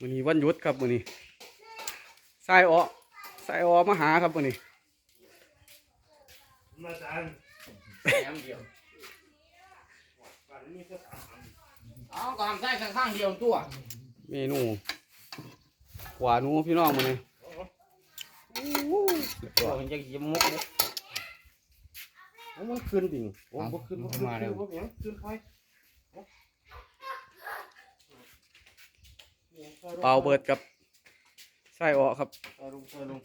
มื้อนี้วันหยุดครับมื้อนี้สายออสายออมาหาครับมื้อนี้มาจานแถมเดียวบ้านนี้ก็สามอันเอาก็ทำใส่ข้างๆเดียวตัว เมนูขวาหนูพี่น้องมื้อนี้โอ้โหสุดยตัวอดมันจะยิ้มมุกมุกโอ้มันขึ้นดิ่งโอ้เอาบ่ขึ้นบ่ขึ้นมาแล้วขึ้นบ่หยังขึ้นไป เปล่าเบิดกับสายออครับไปลงไปลง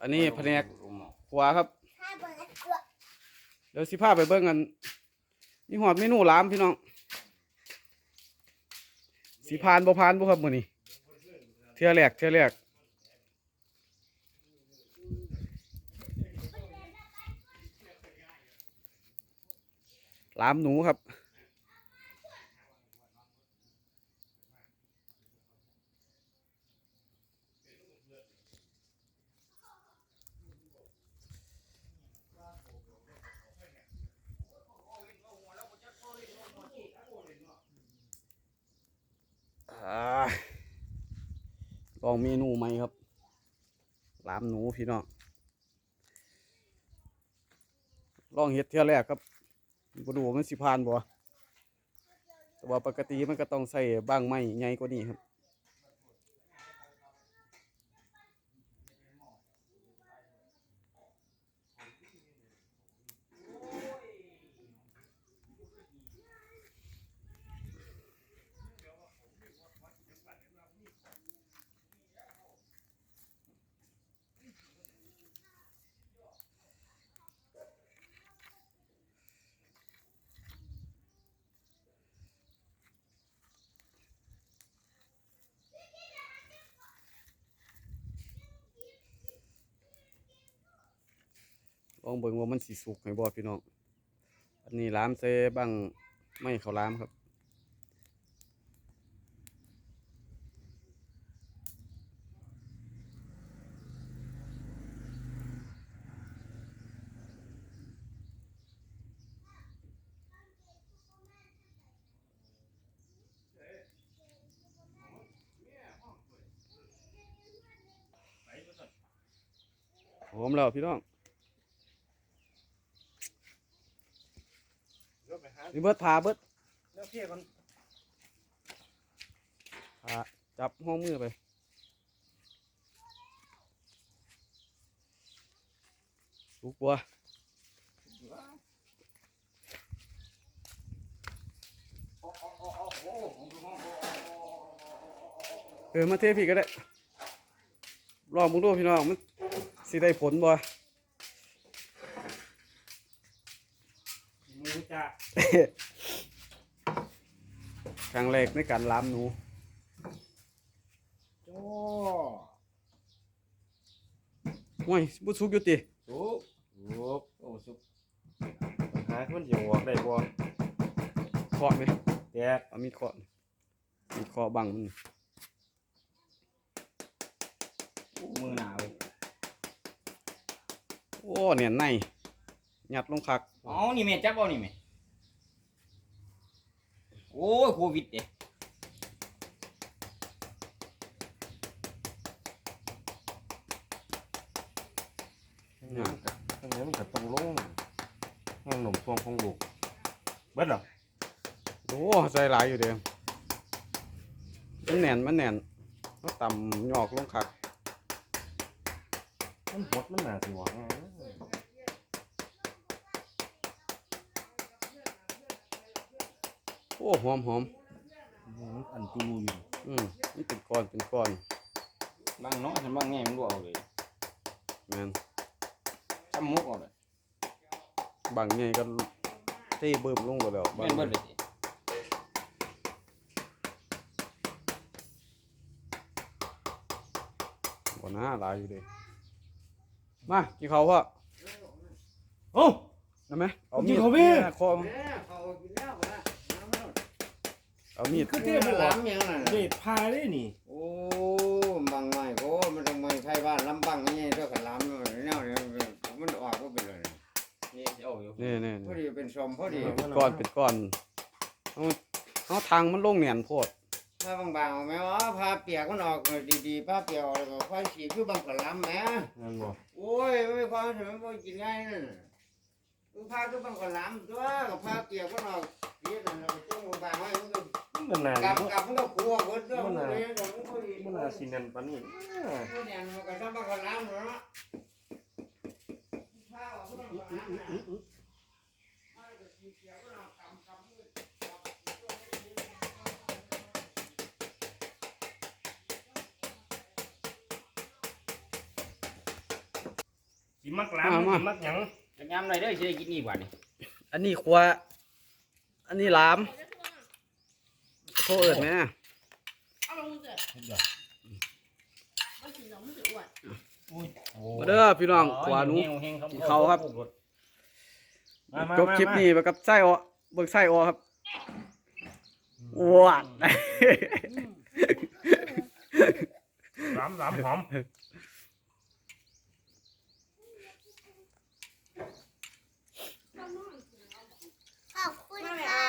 อันนี้แผนกขวาครับ เดี๋ยวสิพาไปเบิ่งกันมีหอดเมนูหลามพี่น้องสีพานบ่พานบ่ครับมื้อนี้เทื่อแรกเทื่อแรกหลามหนูครับ อ่า ลองเมนูใหม่ครับลามหนูพี่น้องลองเฮ็ดเที่ยแรกครับบ่ดูมันสิพานบ่แต่ว่าปกติมันก็ต้องใส่บ้างไม้ใหญ่กว่านี้ครับ ลองเบิ่งว่ามันสิสุกให้บ่พี่น้อง อันนี้หลามใส่บ้างไม่เขาวหลามครับหอมแล้วพี่น้อง เดี๋ยวไปหา นี่เบิดพาเบิดเดี๋ยวเพี่ยก่อนพาจับห้องมือไปลูกบัวเออมาเทพี่ก็ได้ลองมึงดูพี่น้องมันสิได้ผลบ่ มือจ้าครั้งแรกในการล้ามหนูโอ้โอ้ยบุสุกอยู่ติสุกโอ้โอ้สุกหาคนสิออกได้บ่เคาะไหมแตกเอามีดเคาะมีดเคาะบังมันมือหนาวโอ้เนี่ยใน ยัดลงคักอ๋อนี่แม่จับเอานี่แม่โอ้ยโควิดเด้เนี่ยอันนี้มันก็ต้องลงแห้งหนมพวงของลูกเบิดเหรอโอ้ใส่หลายอยู่เด้มันแน่นมันแน่นเขาต่ำหยอกลงคักมันหดมันน่าสิหวง โอ้หอมหอมมันอันตูอยู่อืมนี่เป็นก้อนเป็นก้อนบางเนาะฉันบางแง่มันดูเอาเลยแม่นช้ำมุกเอาเลยบางไงก็เท่เบิ่มลงไปแล้วบาแม่งนเบิดเลยสิบ่น่าหลายอยู่เด้มากินข้าวพ่อโอ้ได้ไหมเอากิมีนดข้าวพี่เนี่ยคอมา เอามีดคือเทพบ่ล้ำยังน่ะเด็ดพาได้นี่โอ้บางไม่โอ้มันต้องไม่ใช่บ้านลำบังนี่ตัวกันล้ำมันเนี่ยมันออกก็เป็นเลยนี่เอาอยู่นี่นี่พอดีเป็นสมพอดีเป็นก้อนเป็นก้อนเอาเอาทางมันลงเนียนโพดใช่ผ้าบางๆเอาไหมวะผ้าเปียกมันออกดีๆผ้าเปียกออกแล้วก็ผ้าสีคือบางกะลำแหมนั่นบ่โอ้ยไม่มีความถึงมันกินง่ายนั่นน่ะคือผ้าคือบางกะลำตัวกับผ้าเปียกมันออกสีนั่นเราก็ต้องบางไว้มันก็ มันน่ากับกับมันก็กลัวเบิดเรื่องมันเลยเดี๋ยวมันก็ดีมันน่าสิแน่นปานนี้มันเนี่ยมันก็ต้องบางกะลำเนาะผ้าออกมันก็บางกะลำน่ะผ้าก็สีเขียวมันออกกำกำมืดสิมักหลามสิมักหยัง จะยำหน่อยเด้อสิได้กินนี่บาดนี่อันนี้ขัวอันนี้หลามโทษเอิดไหมนะเอาลงเถอะมันสีเหลืองมันสีอ้วนอุ้ยโอ้มาเด้อพี่น้องขัวหนูเฮงๆกินข้าวครับมามาจบคลิปนี้ไปกับไส้ออเบิกไส้ออครับว้าวหลามหลามหอมขอบคุณค่ะ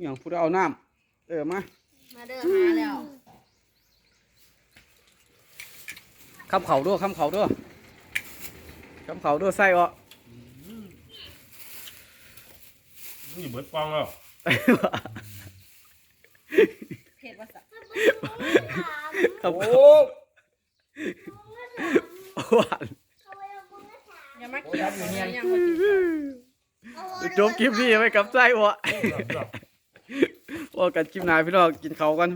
อย่างพูดเอาน้ำ เออมามาเด้อหาแล้วคำเขาด้วยคำเขาด้วยคำเขาด้วยไส้ออนี่เบิดปองแล้วเผ็ดว่าสักคำโอ้เขาหวานอย่ามาเกี่ยวกันยังคนกินจบคลิปนี้ไปกับไส้ออ ว่ากันคลิปหน้าพี่น้องกินเขาวกัน